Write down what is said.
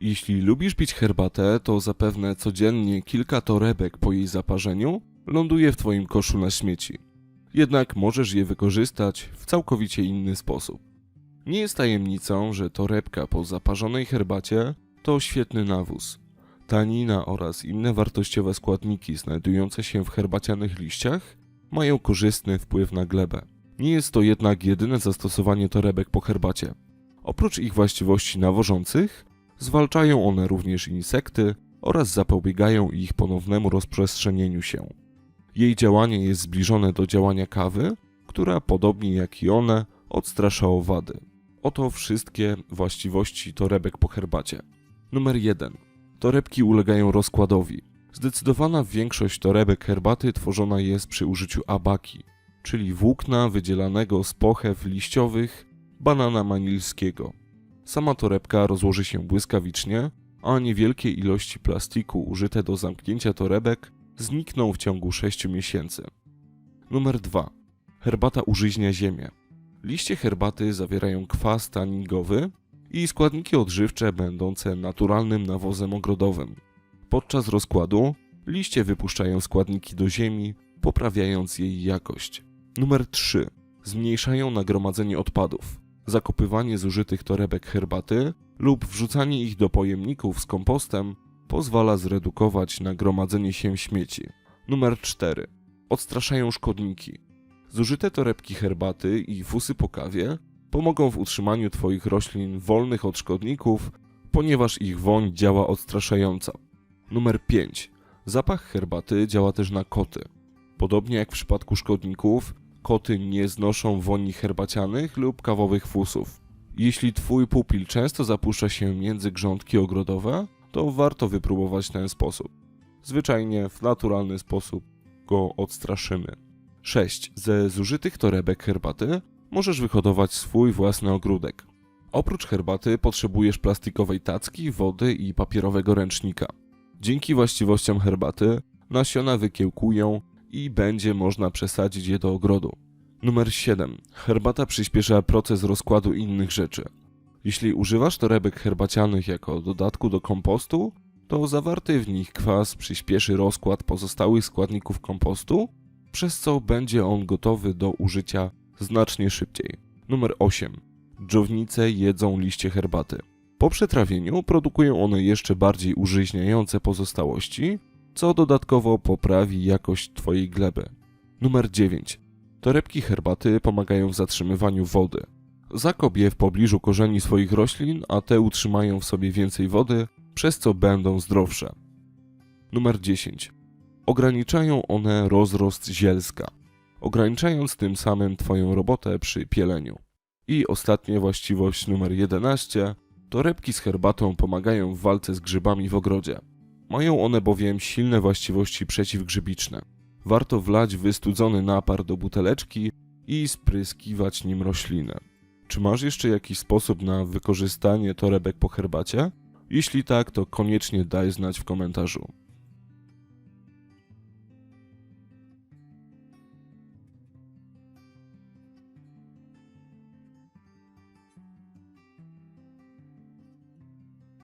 Jeśli lubisz pić herbatę, to zapewne codziennie kilka torebek po jej zaparzeniu ląduje w Twoim koszu na śmieci. Jednak możesz je wykorzystać w całkowicie inny sposób. Nie jest tajemnicą, że torebka po zaparzonej herbacie to świetny nawóz. Tanina oraz inne wartościowe składniki znajdujące się w herbacianych liściach mają korzystny wpływ na glebę. Nie jest to jednak jedyne zastosowanie torebek po herbacie. Oprócz ich właściwości nawożących, zwalczają one również insekty oraz zapobiegają ich ponownemu rozprzestrzenieniu się. Jej działanie jest zbliżone do działania kawy, która podobnie jak i one odstrasza owady. Oto wszystkie właściwości torebek po herbacie. Numer 1. Torebki ulegają rozkładowi. Zdecydowana większość torebek herbaty tworzona jest przy użyciu abaki, czyli włókna wydzielanego z pochew liściowych banana manilskiego. Sama torebka rozłoży się błyskawicznie, a niewielkie ilości plastiku użyte do zamknięcia torebek znikną w ciągu 6 miesięcy. Numer 2. Herbata użyźnia ziemię. Liście herbaty zawierają kwas tanningowy i składniki odżywcze będące naturalnym nawozem ogrodowym. Podczas rozkładu liście wypuszczają składniki do ziemi, poprawiając jej jakość. Numer 3. Zmniejszają nagromadzenie odpadów. Zakopywanie zużytych torebek herbaty lub wrzucanie ich do pojemników z kompostem pozwala zredukować nagromadzenie się śmieci. Numer 4. Odstraszają szkodniki. Zużyte torebki herbaty i fusy po kawie pomogą w utrzymaniu Twoich roślin wolnych od szkodników, ponieważ ich woń działa odstraszająco. Numer 5. Zapach herbaty działa też na koty. Podobnie jak w przypadku szkodników, koty nie znoszą woni herbacianych lub kawowych fusów. Jeśli Twój pupil często zapuszcza się między grządki ogrodowe, to warto wypróbować ten sposób. Zwyczajnie w naturalny sposób go odstraszymy. 6. Ze zużytych torebek herbaty możesz wyhodować swój własny ogródek. Oprócz herbaty potrzebujesz plastikowej tacki, wody i papierowego ręcznika. Dzięki właściwościom herbaty nasiona wykiełkują i będzie można przesadzić je do ogrodu. Numer 7. Herbata przyspiesza proces rozkładu innych rzeczy. Jeśli używasz torebek herbacianych jako dodatku do kompostu, to zawarty w nich kwas przyspieszy rozkład pozostałych składników kompostu, przez co będzie on gotowy do użycia znacznie szybciej. Numer 8. Dżownice jedzą liście herbaty. Po przetrawieniu produkują one jeszcze bardziej użyźniające pozostałości, co dodatkowo poprawi jakość Twojej gleby. Numer 9. Torebki herbaty pomagają w zatrzymywaniu wody. Zakop je w pobliżu korzeni swoich roślin, a te utrzymają w sobie więcej wody, przez co będą zdrowsze. Numer 10. Ograniczają one rozrost zielska, ograniczając tym samym Twoją robotę przy pieleniu. I ostatnia właściwość numer 11. Torebki z herbatą pomagają w walce z grzybami w ogrodzie. Mają one bowiem silne właściwości przeciwgrzybiczne. Warto wlać wystudzony napar do buteleczki i spryskiwać nim rośliny. Czy masz jeszcze jakiś sposób na wykorzystanie torebek po herbacie? Jeśli tak, to koniecznie daj znać w komentarzu.